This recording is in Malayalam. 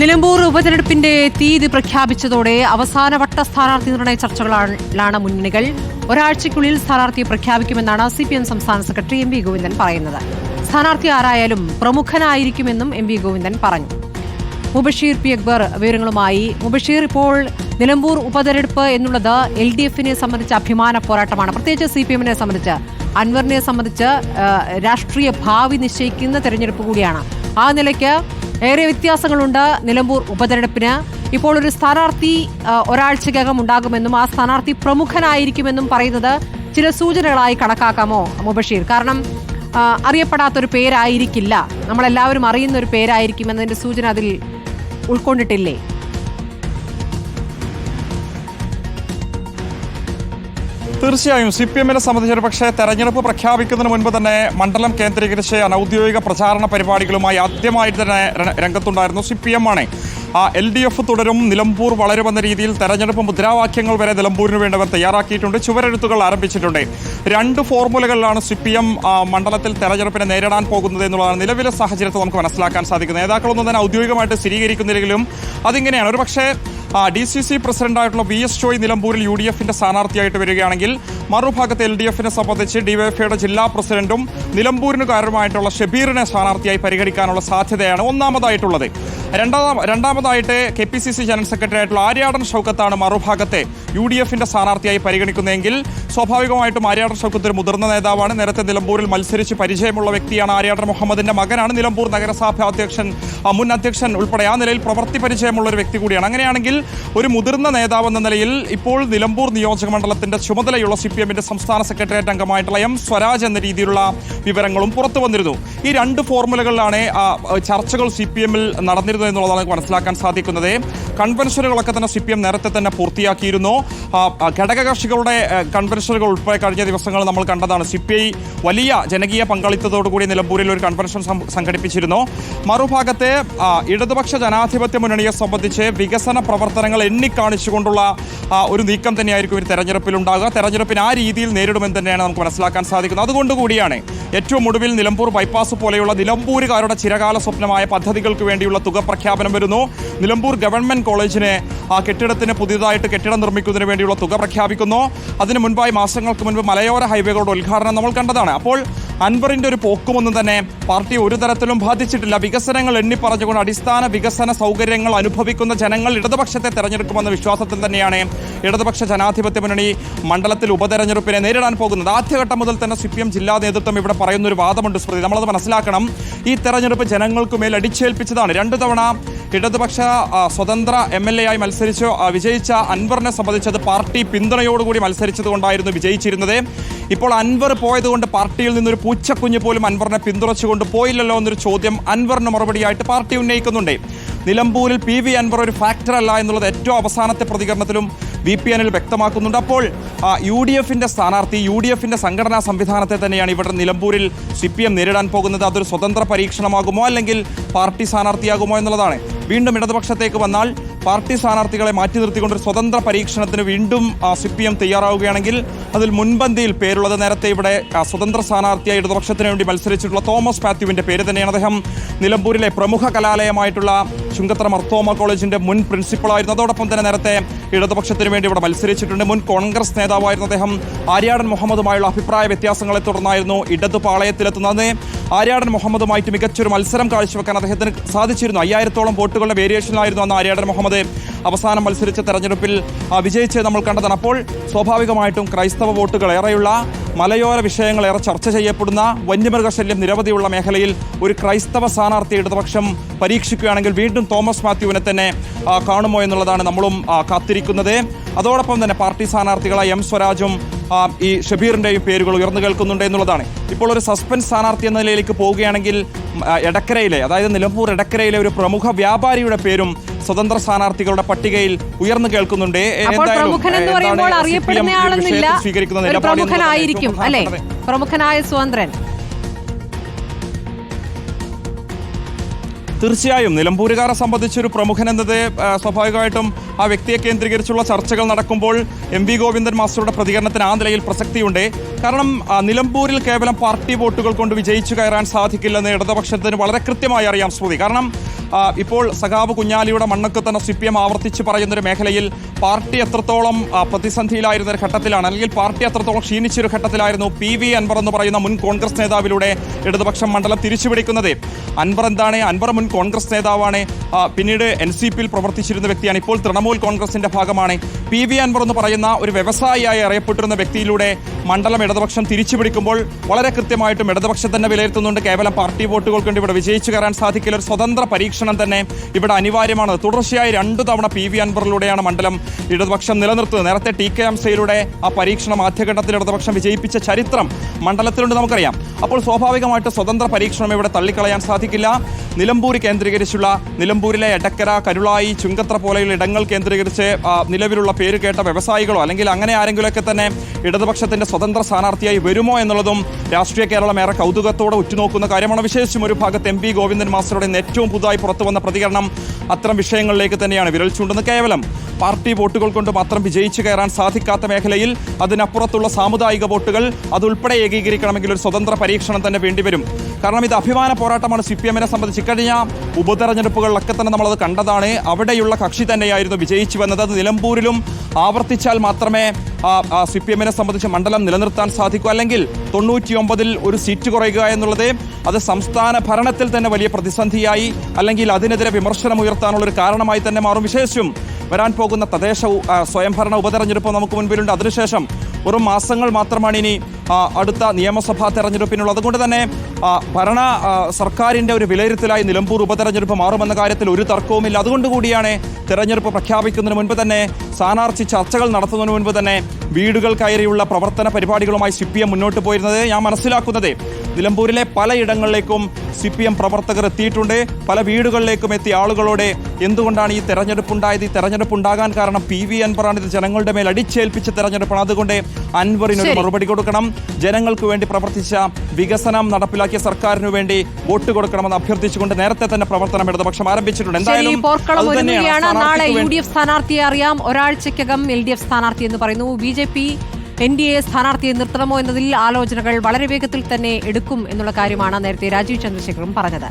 നിലമ്പൂർ ഉപതെരഞ്ഞെടുപ്പിന്റെ തീയതി പ്രഖ്യാപിച്ചതോടെ അവസാനവട്ട സ്ഥാനാർത്ഥി നിർണയ ചർച്ചകളാണ് മുന്നണികൾ. ഒരാഴ്ചയ്ക്കുള്ളിൽ സ്ഥാനാർത്ഥിയെ പ്രഖ്യാപിക്കുമെന്നാണ് സിപിഎം സംസ്ഥാന സെക്രട്ടറി എം വി ഗോവിന്ദൻ പറയുന്നത്. സ്ഥാനാർത്ഥി ആരായാലും പ്രമുഖനായിരിക്കുമെന്നും എം വി ഗോവിന്ദൻ പറഞ്ഞു. മുബഷീർ പി അക്ബർ വിവരങ്ങളുമായി മുബഷീർ ഇപ്പോൾ നിലമ്പൂർ ഉപതെരഞ്ഞെടുപ്പ് എന്നുള്ളത് എൽ ഡി എഫിനെ സംബന്ധിച്ച അഭിമാന പോരാട്ടമാണ്. പ്രത്യേകിച്ച് സി പി എമ്മിനെ സംബന്ധിച്ച് അൻവറിനെ സംബന്ധിച്ച് രാഷ്ട്രീയ ഭാവി നിശ്ചയിക്കുന്ന തെരഞ്ഞെടുപ്പ് കൂടിയാണ്. ആ നിലയ്ക്ക് ഏറെ വ്യത്യാസങ്ങളുണ്ട് നിലമ്പൂർ ഉപതെരഞ്ഞെടുപ്പിന്. ഇപ്പോൾ ഒരു സ്ഥാനാർത്ഥി ഒരാഴ്ചക്കകം ഉണ്ടാകുമെന്നും ആ സ്ഥാനാർത്ഥി പ്രമുഖനായിരിക്കുമെന്നും പറയുന്നത് ചില സൂചനകളായി കണക്കാക്കാമോ മുബഷീർ? കാരണം അറിയപ്പെടാത്തൊരു പേരായിരിക്കില്ല. നമ്മളെല്ലാവരും അറിയുന്ന ഒരു പേരായിരിക്കും എന്നതിന്റെ സൂചന അതിൽ ഉൾക്കൊണ്ടിട്ടില്ലേ? തീർച്ചയായും സി പി എമ്മിനെ സംബന്ധിച്ച് പക്ഷേ തെരഞ്ഞെടുപ്പ് പ്രഖ്യാപിക്കുന്നതിന് മുൻപ് തന്നെ മണ്ഡലം കേന്ദ്രീകരിച്ച് അനൌദ്യോഗിക പ്രചാരണ പരിപാടികളുമായി ആദ്യമായിട്ട് തന്നെ രംഗത്തുണ്ടായിരുന്നു സി പി എം ആണ്. എൽ ഡി എഫ് തുടരും നിലമ്പൂർ വളരുമെന്ന രീതിയിൽ തെരഞ്ഞെടുപ്പ് മുദ്രാവാക്യങ്ങൾ വരെ നിലമ്പൂരിന് വേണ്ടവർ തയ്യാറാക്കിയിട്ടുണ്ട് ചുവരെഴുത്തുകൾ ആരംഭിച്ചിട്ടുണ്ട്. രണ്ട് ഫോർമുലകളിലാണ് സി പി എം മണ്ഡലത്തിൽ തെരഞ്ഞെടുപ്പിനെ നേരിടാൻ പോകുന്നത് എന്നുള്ളതാണ് നിലവിലെ സാഹചര്യത്തിൽ നമുക്ക് മനസ്സിലാക്കാൻ സാധിക്കുന്നത്. നേതാക്കളൊന്നും തന്നെ ഔദ്യോഗികമായിട്ട് സ്ഥിരീകരിക്കുന്നില്ലെങ്കിലും അതിങ്ങനെയാണ്. ഒരു പക്ഷേ ഡി സി സി പ്രസിഡന്റായിട്ടുള്ള വി എസ് ജോയ് നിലമ്പൂരിൽ യു ഡി എഫിന്റെ സ്ഥാനാർത്ഥിയായിട്ട് വരികയാണെങ്കിൽ മറുഭാഗത്ത് എൽ ഡി എഫിനെ സംബന്ധിച്ച് ഡിവൈഎഫ്ഐയുടെ ജില്ലാ പ്രസിഡന്റും നിലമ്പൂരിനുകാരനുമായിട്ടുള്ള ഷബീറിനെ സ്ഥാനാർത്ഥിയായി പരിഗണിക്കാനുള്ള സാധ്യതയാണ് ഒന്നാമതായിട്ടുള്ളത്. രണ്ടാം രണ്ടാമതായിട്ട് K P C C general secretary ആയിട്ടുള്ള ആര്യാടൻ ഷൗക്കത്താണ് മറുഭാഗത്തെ യു ഡി എഫിന്റെ സ്ഥാനാർത്ഥിയായി പരിഗണിക്കുന്നതെങ്കിൽ സ്വാഭാവികമായിട്ടും ആര്യാടൻ ഷൗക്കത്ത് ഒരു മുതിർന്ന നേതാവാണ്. നേരത്തെ നിലമ്പൂരിൽ മത്സരിച്ച് പരിചയമുള്ള വ്യക്തിയാണ് ആര്യാടൻ മുഹമ്മദിന്റെ മകനാണ് നിലമ്പൂർ നഗരസഭാ അധ്യക്ഷൻ മുൻ അധ്യക്ഷൻ ഉൾപ്പെടെ ആ നിലയിൽ പ്രവൃത്തി പരിചയമുള്ള ഒരു വ്യക്തി കൂടിയാണ്. അങ്ങനെയാണെങ്കിൽ ഒരു മുതിർന്ന നേതാവെന്ന നിലയിൽ ഇപ്പോൾ നിലമ്പൂർ നിയോജക മണ്ഡലത്തിന്റെ ചുമതലയുള്ള സി പി എമ്മിന്റെ സംസ്ഥാന സെക്രട്ടേറിയറ്റ് അംഗമായിട്ടുള്ള എം സ്വരാജ് എന്ന രീതിയിലുള്ള വിവരങ്ങളും പുറത്തു വന്നിരുന്നു. ഈ രണ്ട് ഫോർമുലകളിലാണ് ചർച്ചകൾ സി പി എമ്മിൽ നടന്നിരുന്നത് എന്നുള്ളതാണ് മനസ്സിലാക്കാൻ സാധിക്കുന്നത്. കൺവെൻഷനുകളൊക്കെ തന്നെ സി പി എം നേരത്തെ തന്നെ പൂർത്തിയാക്കിയിരുന്നു. ഘടകകക്ഷികളുടെ കൺവെൻഷനുകൾ ഉൾപ്പെടെ കഴിഞ്ഞ ദിവസങ്ങൾ നമ്മൾ കണ്ടതാണ്. സി പി ഐ വലിയ ജനകീയ പങ്കാളിത്തത്തോടുകൂടി നിലമ്പൂരിൽ ഒരു കൺവെൻഷൻ സംഘടിപ്പിച്ചിരുന്നു. മറുഭാഗത്തെ ഇടതുപക്ഷ ജനാധിപത്യ മുന്നണിയെ സംബന്ധിച്ച് വികസന പ്രവർത്തനങ്ങൾ എണ്ണിക്കാണിച്ചുകൊണ്ടുള്ള ഒരു നീക്കം തന്നെയായിരിക്കും ഒരു തെരഞ്ഞെടുപ്പിൽ ഉണ്ടാകുക തെരഞ്ഞെടുപ്പിന് ആ രീതിയിൽ നേരിടുമെന്ന് തന്നെയാണ് നമുക്ക് മനസ്സിലാക്കാൻ സാധിക്കുന്നത്. അതുകൊണ്ട് കൂടിയാണ് ഏറ്റവും ഒടുവിൽ നിലമ്പൂർ ബൈപ്പാസ് പോലെയുള്ള നിലമ്പൂരുകാരുടെ ചിരകാല സ്വപ്നമായ പദ്ധതികൾക്ക് വേണ്ടിയുള്ള തുക പ്രഖ്യാപനം വരുന്നു. നിലമ്പൂർ ഗവൺമെന്റ് കോളേജിനെ ആ കെട്ടിടത്തിന് പുതിയതായിട്ട് കെട്ടിടം നിർമ്മിക്കുന്നതിന് വേണ്ടിയുള്ള തുക പ്രഖ്യാപിക്കുന്നു. അതിന് മുൻപായി മാസങ്ങൾക്ക് മുൻപ് മലയോര ഹൈവേകളുടെ ഉദ്ഘാടനം നമ്മൾ കണ്ടതാണ്. അപ്പോൾ അൻവറിന്റെ ഒരു പോക്കുമൊന്നും തന്നെ പാർട്ടി ഒരു തരത്തിലും ബാധിച്ചിട്ടില്ല. വികസനങ്ങൾ എണ്ണി പറഞ്ഞുകൊണ്ട് അടിസ്ഥാന വികസന സൗകര്യങ്ങൾ അനുഭവിക്കുന്ന ജനങ്ങൾ ഇടതുപക്ഷത്തെ തെരഞ്ഞെടുക്കുമെന്ന വിശ്വാസത്തിൽ തന്നെയാണ് ഇടതുപക്ഷ ജനാധിപത്യ മുന്നണി മണ്ഡലത്തിൽ ഉപതെരഞ്ഞെടുപ്പിനെ നേരിടാൻ പോകുന്നത്. ആദ്യഘട്ടം മുതൽ തന്നെ സി ജില്ലാ നേതൃത്വം ഇവിടെ പറയുന്ന ഒരു വാദമുണ്ട് സ്മൃതി. നമ്മളത് മനസ്സിലാക്കണം. ഈ തെരഞ്ഞെടുപ്പ് ജനങ്ങൾക്ക് മേൽ അടിച്ചേൽപ്പിച്ചതാണ്. രണ്ടു തവണ ഇടതുപക്ഷ സ്വതന്ത്ര എം എൽ എ ആയി മത്സരിച്ച്. വിജയിച്ച അൻവറിനെ സംബന്ധിച്ചത് പാർട്ടി പിന്തുണയോടുകൂടി മത്സരിച്ചത് കൊണ്ടായിരുന്നു വിജയിച്ചിരുന്നത്. ഇപ്പോൾ അൻവർ പോയതുകൊണ്ട് പാർട്ടിയിൽ നിന്നൊരു പൂച്ചക്കുഞ്ഞ് പോലും അൻവറിനെ പിന്തുണച്ചുകൊണ്ട് പോയില്ലല്ലോ എന്നൊരു ചോദ്യം അൻവറിന് മറുപടിയായിട്ട് പാർട്ടി ഉന്നയിക്കുന്നുണ്ട്. നിലമ്പൂരിൽ പി വി അൻവർ ഒരു ഫാക്ടറല്ല എന്നുള്ളത് ഏറ്റവും അവസാനത്തെ പ്രതികരണത്തിലും വി പി എനിൽ വ്യക്തമാക്കുന്നുണ്ട്. അപ്പോൾ യു ഡി എഫിന്റെ സ്ഥാനാർത്ഥി യു ഡി എഫിന്റെ സംഘടനാ സംവിധാനത്തെ തന്നെയാണ് ഇവിടെ നിലമ്പൂരിൽ സി പി എം നേരിടാൻ പോകുന്നത്. അതൊരു സ്വതന്ത്ര പരീക്ഷണമാകുമോ അല്ലെങ്കിൽ പാർട്ടി സ്ഥാനാർത്ഥിയാകുമോ എന്നുള്ളതാണ്. വീണ്ടും ഇടതുപക്ഷത്തേക്ക് വന്നാൽ പാർട്ടി സ്ഥാനാർത്ഥികളെ മാറ്റി നിർത്തിക്കൊണ്ട് ഒരു സ്വതന്ത്ര പരീക്ഷണത്തിന് വീണ്ടും സി പി എം തയ്യാറാവുകയാണെങ്കിൽ അതിൽ മുൻപന്തിയിൽ പേരുള്ളത് നേരത്തെ ഇവിടെ സ്വതന്ത്ര സ്ഥാനാർത്ഥിയായി ഇടതുപക്ഷത്തിന് വേണ്ടി മത്സരിച്ചിട്ടുള്ള തോമസ് മാത്യുവിന്റെ പേര് തന്നെയാണ് അദ്ദേഹം. നിലമ്പൂരിലെ പ്രമുഖ കലാലയമായിട്ടുള്ള ചുങ്കത്തറ മർത്തോമ കോളേജിന്റെ മുൻ പ്രിൻസിപ്പളായിരുന്നു. അതോടൊപ്പം തന്നെ നേരത്തെ ഇടതുപക്ഷത്തിന് വേണ്ടി ഇവിടെ മത്സരിച്ചിട്ടുണ്ട്. മുൻ കോൺഗ്രസ് നേതാവായിരുന്ന അദ്ദേഹം. ആര്യാടൻ മുഹമ്മദുമായുള്ള അഭിപ്രായ വ്യത്യാസങ്ങളെ തുടർന്നായിരുന്നു ഇടതു പാളയത്തിലെത്തുന്നത്. ആര്യാടൻ മുഹമ്മദുമായിട്ട് മികച്ചൊരു മത്സരം കാഴ്ചവെക്കാൻ അദ്ദേഹത്തിന് സാധിച്ചിരുന്നു. അയ്യായിരത്തോളം വോട്ടുകളുടെ വേരിയേഷനിലായിരുന്നു അന്ന് ആര്യാടൻ മുഹമ്മദ്. അവസാനം മത്സരിച്ച തെരഞ്ഞെടുപ്പിൽ വിജയിച്ച് നമ്മൾ കണ്ടതാണ്. അപ്പോൾ സ്വാഭാവികമായിട്ടും ക്രൈസ്തവ വോട്ടുകൾ ഏറെയുള്ള മലയോര വിഷയങ്ങൾ ഏറെ ചർച്ച ചെയ്യപ്പെടുന്ന വന്യമൃഗശല്യം നിരവധിയുള്ള മേഖലയിൽ ഒരു ക്രൈസ്തവ സ്ഥാനാർത്ഥി ഇടതുപക്ഷം പരീക്ഷിക്കുകയാണെങ്കിൽ വീണ്ടും തോമസ് മാത്യുവിനെ തന്നെ കാണുമോ എന്നുള്ളതാണ് നമ്മളും കാത്തിരിക്കുന്നത്. അതോടൊപ്പം തന്നെ പാർട്ടി സ്ഥാനാർത്ഥികളായ എം സ്വരാജും ഈ ഷബീറിന്റെയും പേരുകൾ ഉയർന്നു കേൾക്കുന്നുണ്ട് എന്നുള്ളതാണ്. ഇപ്പോൾ ഒരു സസ്പെൻസ് സ്ഥാനാർത്ഥി എന്ന നിലയിലേക്ക് പോവുകയാണെങ്കിൽ എടക്കരയിലെ അതായത് നിലമ്പൂർ എടക്കരയിലെ ഒരു പ്രമുഖ വ്യാപാരിയുടെ പേരും സ്വതന്ത്ര സ്ഥാനാർത്ഥികളുടെ പട്ടികയിൽ ഉയർന്നു കേൾക്കുന്നുണ്ട്. എന്തായാലും, സ്വീകരിക്കുന്ന നിലപാട് പ്രമുഖനായ സ്വതന്ത്രൻ തീർച്ചയായും നിലമ്പൂരുകാരെ സംബന്ധിച്ചൊരു ആ, സ്വാഭാവികമായിട്ടും ആ വ്യക്തിയെ കേന്ദ്രീകരിച്ചുള്ള ചർച്ചകൾ നടക്കുമ്പോൾ എം വി ഗോവിന്ദൻ മാസ്റ്ററുടെ പ്രതികരണത്തിന് ആ നിലയിൽ പ്രസക്തിയുണ്ട്. കാരണം നിലമ്പൂരിൽ കേവലം പാർട്ടി വോട്ടുകൾ കൊണ്ട് വിജയിച്ചു കയറാൻ സാധിക്കില്ലെന്ന് ഇടതുപക്ഷത്തിന് വളരെ കൃത്യമായി അറിയാം സ്മൃതി കാരണം ഇപ്പോൾ സഖാബ് കുഞ്ഞാലിയുടെ മണ്ണൊക്കെ തന്നെ സി പി എം ആവർത്തിച്ച് പറയുന്നൊരു മേഖലയിൽ പാർട്ടി എത്രത്തോളം പ്രതിസന്ധിയിലായിരുന്ന ഒരു ഘട്ടത്തിലാണ്. അല്ലെങ്കിൽ പാർട്ടി എത്രത്തോളം ക്ഷീണിച്ചൊരു ഘട്ടത്തിലായിരുന്നു പി വി അൻവർ എന്ന് പറയുന്ന മുൻ കോൺഗ്രസ് നേതാവിലൂടെ ഇടതുപക്ഷം മണ്ഡലം തിരിച്ചുപിടിക്കുന്നത്. അൻവർ എന്താണ്? അൻവർ മുൻ കോൺഗ്രസ് നേതാവാണ്. പിന്നീട് എൻ സി പിയിൽ പ്രവർത്തിച്ചിരുന്ന വ്യക്തിയാണ്. ഇപ്പോൾ തൃണമൂൽ കോൺഗ്രസിന്റെ ഭാഗമാണ്. പി വി അൻവർ എന്ന് പറയുന്ന ഒരു വ്യവസായിയായി അറിയപ്പെട്ടിരുന്ന വ്യക്തിയിലൂടെ മണ്ഡലം ഇടതുപക്ഷം തിരിച്ചുപിടിക്കുമ്പോൾ വളരെ കൃത്യമായിട്ടും ഇടതുപക്ഷം തന്നെ വിലയിരുത്തുന്നുണ്ട്. കേവലം പാർട്ടി വോട്ടുകൾ കൊണ്ട് ഇവിടെ വിജയിച്ചു കയറാൻ സാധിക്കില്ല. ഒരു സ്വതന്ത്ര പരീക്ഷണം തന്നെ ഇവിടെ അനിവാര്യമാണ്. തുടർച്ചയായി രണ്ടു തവണ പി വി അൻവറിലൂടെയാണ് മണ്ഡലം ഇടതുപക്ഷം നിലനിർത്തുന്നത്. നേരത്തെ ടി കെ എം എംസയിലൂടെ ആ പരീക്ഷണം ആദ്യഘട്ടത്തിൽ ഇടതുപക്ഷം വിജയിപ്പിച്ച ചരിത്രം മണ്ഡലത്തിലുണ്ട് നമുക്കറിയാം. അപ്പോൾ സ്വാഭാവികമായിട്ട് സ്വതന്ത്ര പരീക്ഷണം ഇവിടെ തള്ളിക്കളയാൻ സാധിക്കില്ല. നിലമ്പൂർ കേന്ദ്രീകരിച്ചുള്ള നിലമ്പൂരിലെ എടക്കര കരുളായി ചുങ്കത്ര പോലെയുള്ള ഇടങ്ങൾ കേന്ദ്രീകരിച്ച് നിലവിലുള്ള പേര് കേട്ട വ്യവസായികളോ അല്ലെങ്കിൽ അങ്ങനെ ആരെങ്കിലുമൊക്കെ തന്നെ ഇടതുപക്ഷത്തിന്റെ സ്വതന്ത്ര സ്ഥാനാർത്ഥിയായി വരുമോ എന്നുള്ളതും രാഷ്ട്രീയ കേരളം ഏറെ കൗതുകത്തോടെ ഉറ്റുനോക്കുന്ന കാര്യമാണ്. വിശേഷിച്ചും ഒരു ഭാഗത്ത് എം പി ഗോവിന്ദൻ മാസ്റ്ററുടെ ഏറ്റവും പുതുതായി വന്ന പ്രതികരണം അത്തരം വിഷയങ്ങളിലേക്ക് തന്നെയാണ്. വിരൽ ചൂണ്ടുന്നത് കേവലം പാർട്ടി വോട്ടുകൾ കൊണ്ട് മാത്രം വിജയിച്ചു കയറാൻ സാധിക്കാത്ത മേഖലയിൽ അതിനപ്പുറത്തുള്ള സാമുദായിക വോട്ടുകൾ അതുൾപ്പെടെ ഏകീകരിക്കണമെങ്കിൽ ഒരു സ്വതന്ത്ര പരീക്ഷണം തന്നെ വേണ്ടിവരും. കാരണം ഇത് അഭിമാന പോരാട്ടമാണ് സി പി എമ്മിനെ സംബന്ധിച്ച്. ഇക്കഴിഞ്ഞ ഉപതെരഞ്ഞെടുപ്പുകളിലൊക്കെ തന്നെ നമ്മളത് കണ്ടതാണ്. അവിടെയുള്ള കക്ഷി തന്നെയായിരുന്നു വിജയിച്ചു വന്നത്. അത് നിലമ്പൂരിലും ആവർത്തിച്ചാൽ മാത്രമേ സി പി എമ്മിനെ സംബന്ധിച്ച് മണ്ഡലം നിലനിർത്താൻ സാധിക്കൂ. അല്ലെങ്കിൽ തൊണ്ണൂറ്റിയൊമ്പതിൽ ഒരു സീറ്റ് കുറയുക എന്നുള്ളത് അത് സംസ്ഥാന ഭരണത്തിൽ തന്നെ വലിയ പ്രതിസന്ധിയായി അല്ലെങ്കിൽ അതിനെതിരെ വിമർശനം ഉയർത്താനുള്ള ഒരു കാരണമായി തന്നെ മാറും. വിശേഷം വരാൻ പോകുന്ന തദ്ദേശ സ്വയംഭരണ ഉപതെരഞ്ഞെടുപ്പ് നമുക്ക് മുൻപിലുണ്ട്. അതിനുശേഷം വെറും മാസങ്ങൾ മാത്രമാണ് ഇനി അടുത്ത നിയമസഭാ തെരഞ്ഞെടുപ്പിനുള്ളത് അതുകൊണ്ട് തന്നെ ഭരണ സർക്കാരിന്റെ ഒരു വിലയിരുത്തലായി നിലമ്പൂർ ഉപതെരഞ്ഞെടുപ്പ് മാറുമെന്ന കാര്യത്തിൽ ഒരു തർക്കവുമില്ല. അതുകൊണ്ട് കൂടിയാണ് തെരഞ്ഞെടുപ്പ് പ്രഖ്യാപിക്കുന്നതിന് മുൻപ് തന്നെ സ്ഥാനാർത്ഥി ചർച്ചകൾ നടത്തുന്നതിന് മുൻപ് തന്നെ വീടുകൾ കയറിയുള്ള പ്രവർത്തന പരിപാടികളുമായി സി പി എം മുന്നോട്ട് പോയിരുന്നത്. ഞാൻ മനസ്സിലാക്കുന്നത് നിലമ്പൂരിലെ പലയിടങ്ങളിലേക്കും സി പി എം പ്രവർത്തകർ എത്തിയിട്ടുണ്ട്. പല വീടുകളിലേക്കും എത്തിയ ആളുകളോട് എന്തുകൊണ്ടാണ് ഈ തെരഞ്ഞെടുപ്പ് ഉണ്ടായത് ഈ തെരഞ്ഞെടുപ്പ് ഉണ്ടാകാൻ കാരണം പി വി അൻവറാണ്. ഇത് ജനങ്ങളുടെ മേൽ അടിച്ചേൽപ്പിച്ച തെരഞ്ഞെടുപ്പാണ്. അതുകൊണ്ട് അൻവറിനൊരു. മറുപടി കൊടുക്കണം. ജനങ്ങൾക്ക് വേണ്ടി പ്രവർത്തിച്ച വികസനം നടപ്പിലാക്കിയ സർക്കാരിനു വേണ്ടി വോട്ട് കൊടുക്കണമെന്ന് അഭ്യർത്ഥിച്ചുകൊണ്ട് നേരത്തെ തന്നെ പ്രവർത്തനം ഇടതുപക്ഷം ആരംഭിച്ചിട്ടുണ്ട്. എന്തായാലും നാളെ യു ഡി എഫ് സ്ഥാനാർത്ഥിയെ അറിയാം. ഒരാഴ്ചക്കകം എൽ ഡി എഫ് സ്ഥാനാർത്ഥി എന്ന് പറയുന്നു. B J P N D A സ്ഥാനാർത്ഥിയെ നിർത്തണമോ എന്നതിൽ ആലോചനകൾ വളരെ വേഗത്തിൽ തന്നെ എടുക്കും എന്നുള്ള കാര്യമാണ് നേരത്തെ രാജീവ് ചന്ദ്രശേഖറും പറഞ്ഞത്.